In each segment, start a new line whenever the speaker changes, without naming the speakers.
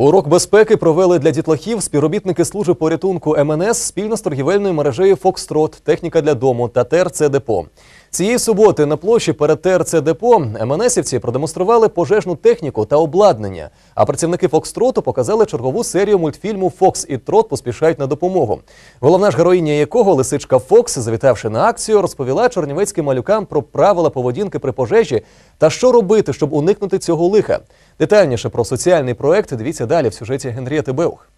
Урок безпеки провели для дітлахів співробітники служби порятунку МНС спільно з торгівельною мережею Фокстрот, техніка для дому та ТРЦ Депо. Цієї суботи на площі перед ТРЦ Депо МНСівці продемонстрували пожежну техніку та обладнання. А працівники Фокстроту показали чергову серію мультфільму Фокс і Трот поспішають на допомогу. Головна ж героїня якого лисичка Фокс, завітавши на акцію, розповіла чернівецьким малюкам про правила поведінки при пожежі та що робити, щоб уникнути цього лиха. Детальніше про соціальний проект дивіться далі в сюжеті Генрієти Беух.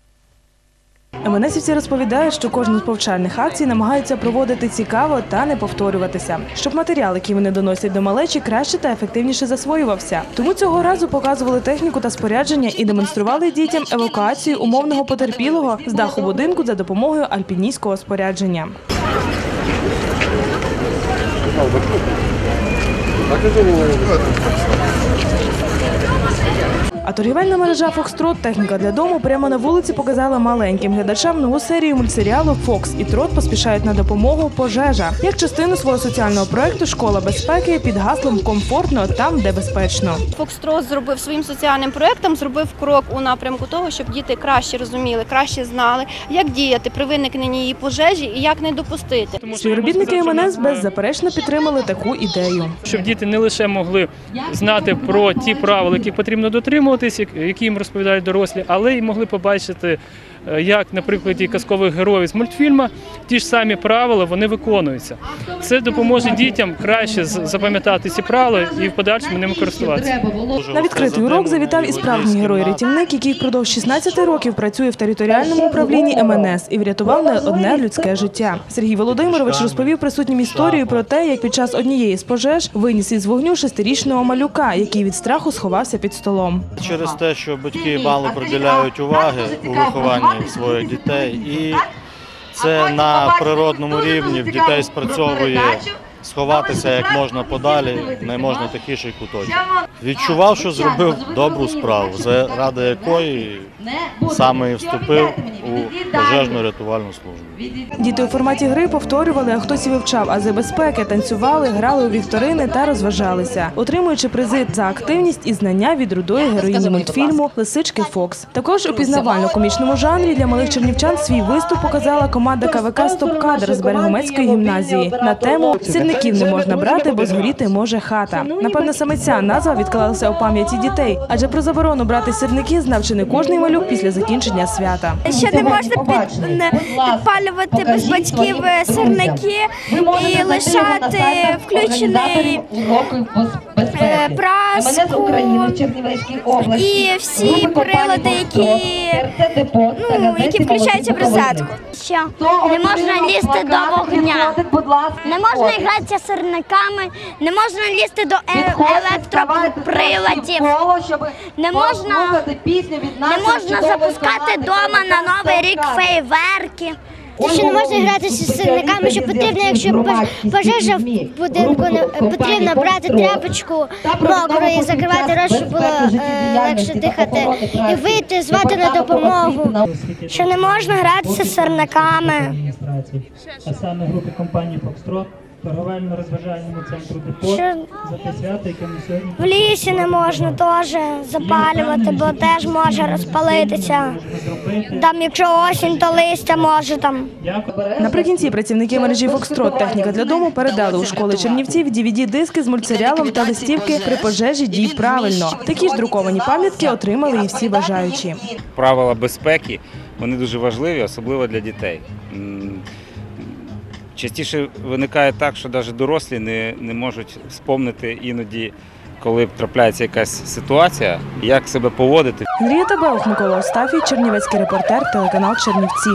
МНСівці розповідають, що кожну з повчальних акцій намагаються проводити цікаво та не повторюватися, щоб матеріал, який вони доносять до малечі, краще та ефективніше засвоювався. Тому цього разу показували техніку та спорядження і демонстрували дітям евакуацію умовного потерпілого з даху будинку за допомогою альпіністського спорядження. А торгівельна мережа Фокстрот техніка для дому прямо на вулиці показала маленьким глядачам нову серію мультсеріалу Фокс і Трот поспішають на допомогу пожежа як частину свого соціального проекту Школа безпеки під гаслом Комфортно там, де безпечно.
Фокстрот зробив своїм соціальним проектом, зробив крок у напрямку того, щоб діти краще розуміли, краще знали, як діяти при виникненні її пожежі і як не допустити.
Співробітники МНС беззаперечно підтримали таку ідею.
щоб діти не лише могли знати про ті правила, які потрібно дотримуватись, як- які їм розповідають дорослі, але й могли побачити, як на прикладі казкових героїв з мультфільму ті ж самі правила вони виконуються. Це допоможе дітям краще запам'ятати ці правила і в подальшому ними користуватися.
На відкритий урок завітав і справжній герой-рятівник, який впродовж 16 років працює в територіальному управлінні МНС і врятував не одне людське життя. Сергій Володимирович розповів присутнім історію про те, як під час однієї з пожеж виніс із вогню шестирічного малюка, який від страху сховався під столом.
Через те, що батьки мало приділяють уваги у вихованні своїх дітей, і це на природному рівні в дітей спрацьовує сховатися як можна подалі, в найможна тихіший куточок. Відчував, що зробив добру справу, заради якої саме і вступив у пожежну рятувальну службу.
Діти у форматі гри повторювали, а хтось і вивчав ази безпеки, танцювали, грали у вікторини та розважалися, отримуючи призи за активність і знання від рудої героїні мультфільму Лисички Фокс. Також у пізнавально-комічному жанрі для малих чернівчан свій виступ показала команда КВК Стоп Кадр з Берегомецької гімназії на тему сірників не можна брати, бо згоріти може хата. Напевно, саме ця назва відклалася у пам'яті дітей, адже про заборону брати сірники знав чи не кожний малюк після закінчення свята.
Що не можна підпалювати без батьків е, сирники і лишати включений е, праску і всі прилади, які, ну, які включаються в розетку. Що? Не можна лізти до вогня, не можна гратися сирниками, не можна лізти до е- електроприладів, не можна, не можна запускати вдома на новий рік фейверки.
Ще не можна гратися з сирниками, що потрібно, якщо пожежа в будинку, потрібно брати тряпочку мокру і закривати рот, щоб було е, легше дихати, і вийти, звати на допомогу.
Що не можна гратися з сирниками.
а саме групи компанії Фокстрот, торговельно-розважальному центру Депо
Що
за те свято, яке ми сьогодні
в лісі не можна теж запалювати, бо теж може розпалитися. Там, якщо осінь, то листя може там.
Наприкінці працівники мережі Фокстрот техніка для дому передали у школи Чернівців DVD-диски з мультсеріалом та листівки при пожежі дій правильно. Такі ж друковані пам'ятки отримали і всі бажаючі.
правила безпеки вони дуже важливі, особливо для дітей. Частіше виникає так, що навіть дорослі не, не можуть спомнити іноді, коли трапляється якась ситуація, як себе поводити.
Андрія Белх, Микола Остафій, Чернівецький репортер, телеканал Чернівці.